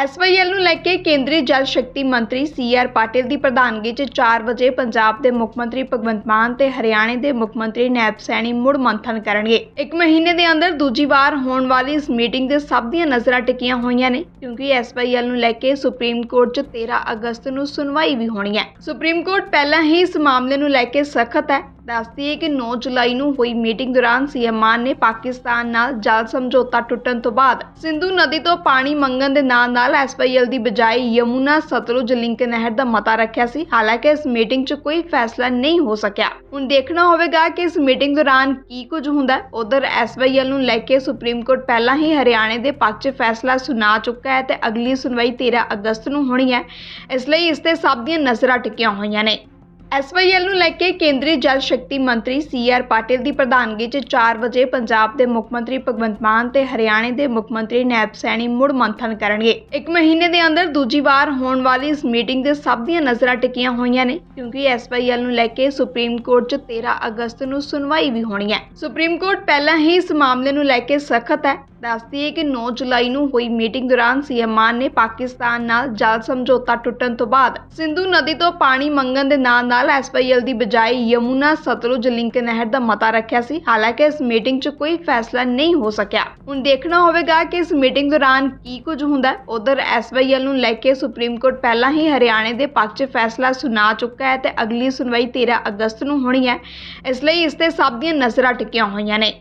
SYL ਨੂੰ ਲੈ ਕੇ ਕੇਂਦਰੀ ਜਲ ਸ਼ਕਤੀ ਮੰਤਰੀ ਸੀ ਪਾਟਿਲ ਦੀ ਪ੍ਰਧਾਨਗੀ 'ਚ 4 ਵਜੇ ਪੰਜਾਬ ਦੇ ਮੁੱਖ ਮੰਤਰੀ ਭਗਵੰਤ ਮਾਨ ਤੇ ਹਰਿਆਣੇ ਦੇ ਮੁੱਖ ਮੰਤਰੀ ਨੈਬ ਸੈਣੀ ਮੁੜ ਮੰਥਨ ਕਰਨਗੇ। ਇੱਕ ਮਹੀਨੇ ਦੇ ਅੰਦਰ ਦੂਜੀ ਵਾਰ ਹੋਣ ਵਾਲੀ ਇਸ ਮੀਟਿੰਗ ਦੇ ਸਭ ਦੀਆਂ ਨਜ਼ਰਾਂ ਟਿਕੀਆਂ ਹੋਈਆਂ ਨੇ, ਕਿਉਂਕਿ ਐਸਵਾਈਐਲ ਨੂੰ ਲੈ ਕੇ ਸੁਪਰੀਮ ਕੋਰਟ 'ਚ 13 ਅਗਸਤ ਨੂੰ ਸੁਣਵਾਈ ਵੀ ਹੋਣੀ ਹੈ। ਸੁਪਰੀਮ ਕੋਰਟ ਪਹਿਲਾਂ ਹੀ ਇਸ ਮਾਮਲੇ ਨੂੰ ਲੈ ਕੇ ਸਖਤ ਹੈ। ਦੱਸਦੀ ਹੈ ਕਿ 9 ਜੁਲਾਈ ਨੂੰ ਹੋਈ ਮੀਟਿੰਗ ਦੌਰਾਨ ਸੀਐਮ ਮਾਨ ਨੇ ਪਾਕਿਸਤਾਨ ਨਾਲ ਜਲ ਸਮਝੌਤਾ ਟੁੱਟਣ ਤੋਂ ਬਾਅਦ ਸਿੰਧੂ ਨਦੀ ਤੋਂ ਪਾਣੀ ਮੰਗਣ ਦੇ ਨਾਂ ਨਾਲ ਐਸਪੀਐਲ ਦੀ ਬਜਾਏ ਯਮੁਨਾ ਸਤਲੁਜ ਲਿੰਕ ਨਹਿਰ ਦਾ ਮਤਾ ਰੱਖਿਆ ਸੀ। ਹਾਲਾਂਕਿ ਇਸ ਮੀਟਿੰਗ 'ਚ ਕੋਈ ਫੈਸਲਾ ਨਹੀਂ ਹੋ ਸਕਿਆ। ਹੁਣ ਦੇਖਣਾ ਹੋਵੇਗਾ ਕਿ ਇਸ ਮੀਟਿੰਗ ਦੌਰਾਨ ਕੀ ਕੁਝ ਹੁੰਦਾ ਹੈ। ਉਧਰ ਐਸਪੀਐਲ ਨੂੰ ਲੈ ਕੇ ਸੁਪਰੀਮ ਕੋਰਟ ਪਹਿਲਾਂ ਹੀ ਹਰਿਆਣੇ ਦੇ ਪੱਖ 'ਚ ਫੈਸਲਾ ਸੁਣਾ ਚੁੱਕਾ ਹੈ ਤੇ ਅਗਲੀ ਸੁਣਵਾਈ 13 ਅਗਸਤ ਨੂੰ ਹੋਣੀ ਹੈ। ਇਸ ਲਈ ਇਸ ਤੇ ਸਭ ਦੀਆਂ ਨਜ਼ਰਾਂ ਟਿਕੀਆਂ ਹੋਈਆਂ ਨੇ। ਐਸਵਾਈਐਲ ਨੂੰ ਲੈ ਕੇ ਕੇਂਦਰੀ ਜਲ ਸ਼ਕਤੀ ਮੰਤਰੀ ਸੀ ਪਾਟਿਲ ਦੀ ਪ੍ਰਧਾਨਗੀ 'ਚ 4 ਵਜੇ ਪੰਜਾਬ ਦੇ ਮੁੱਖ ਮੰਤਰੀ ਭਗਵੰਤ ਮਾਨ ਤੇ ਹਰਿਆਣੇ ਦੇ ਮੁੱਖ ਮੰਤਰੀ ਨੈਬ ਸੈਣੀ ਮੁੜ ਮੰਥਨ ਕਰਨਗੇ। ਇੱਕ ਮਹੀਨੇ ਦੇ ਅੰਦਰ ਦੂਜੀ ਵਾਰ ਹੋਣ ਵਾਲੀ ਇਸ ਮੀਟਿੰਗ ਦੇ ਸਭ ਦੀਆਂ ਨਜ਼ਰਾਂ ਟਿਕੀਆਂ ਹੋਈਆਂ ਨੇ, ਕਿਉਂਕਿ ਐਸਵਾਈਐਲ ਨੂੰ ਲੈ ਕੇ ਸੁਪਰੀਮ ਕੋਰਟ 'ਚ 13 ਅਗਸਤ ਨੂੰ ਸੁਣਵਾਈ ਵੀ ਹੋਣੀ ਹੈ। ਸੁਪਰੀਮ ਕੋਰਟ ਪਹਿਲਾਂ ਹੀ ਇਸ ਮਾਮਲੇ ਨੂੰ ਲੈ ਕੇ ਸਖਤ ਹੈ। ਦੱਸਦੀ ਕਿ 9 ਜੁਲਾਈ ਨੂੰ ਹੋਈ ਮੀਟਿੰਗ ਦੌਰਾਨ ਸੀਐਮ ਮਾਨ ਨੇ ਪਾਕਿਸਤਾਨ ਨਾਲ ਜਲ ਸਮਝੌਤਾ ਟੁੱਟਣ ਤੋਂ ਬਾਅਦ ਸਿੰਧੂ ਨਦੀ ਤੋਂ ਪਾਣੀ ਮੰਗਣ ਦੇ ਨਾਂ ਨਾਲ ਐਸਪੀਐਲ ਦੀ ਬਜਾਏ ਯਮੁਨਾ ਸਤਲੁਜ ਲਿੰਕ ਨਹਿਰ ਦਾ ਮਤਾ ਰੱਖਿਆ ਸੀ। ਹਾਲਾਂਕਿ ਇਸ ਮੀਟਿੰਗ 'ਚ ਕੋਈ ਫੈਸਲਾ ਨਹੀਂ ਹੋ ਸਕਿਆ। ਹੁਣ ਦੇਖਣਾ ਹੋਵੇਗਾ ਕਿ ਇਸ ਮੀਟਿੰਗ ਦੌਰਾਨ ਕੀ ਕੁਝ ਹੁੰਦਾ ਹੈ। ਉਧਰ ਐਸਪੀਐਲ ਨੂੰ ਲੈ ਕੇ ਸੁਪਰੀਮ ਕੋਰਟ ਪਹਿਲਾਂ ਹੀ ਹਰਿਆਣੇ ਦੇ ਪੱਖ 'ਚ ਫੈਸਲਾ ਸੁਣਾ ਚੁੱਕਾ ਹੈ ਤੇ ਅਗਲੀ ਸੁਣਵਾਈ 13 ਅਗਸਤ ਨੂੰ ਹੋਣੀ ਹੈ। ਇਸ ਲਈ ਇਸ ਤੇ ਸਭ ਦੀਆਂ ਨਜ਼ਰਾਂ ਟਿਕੀਆਂ ਹੋਈਆਂ ਨੇ।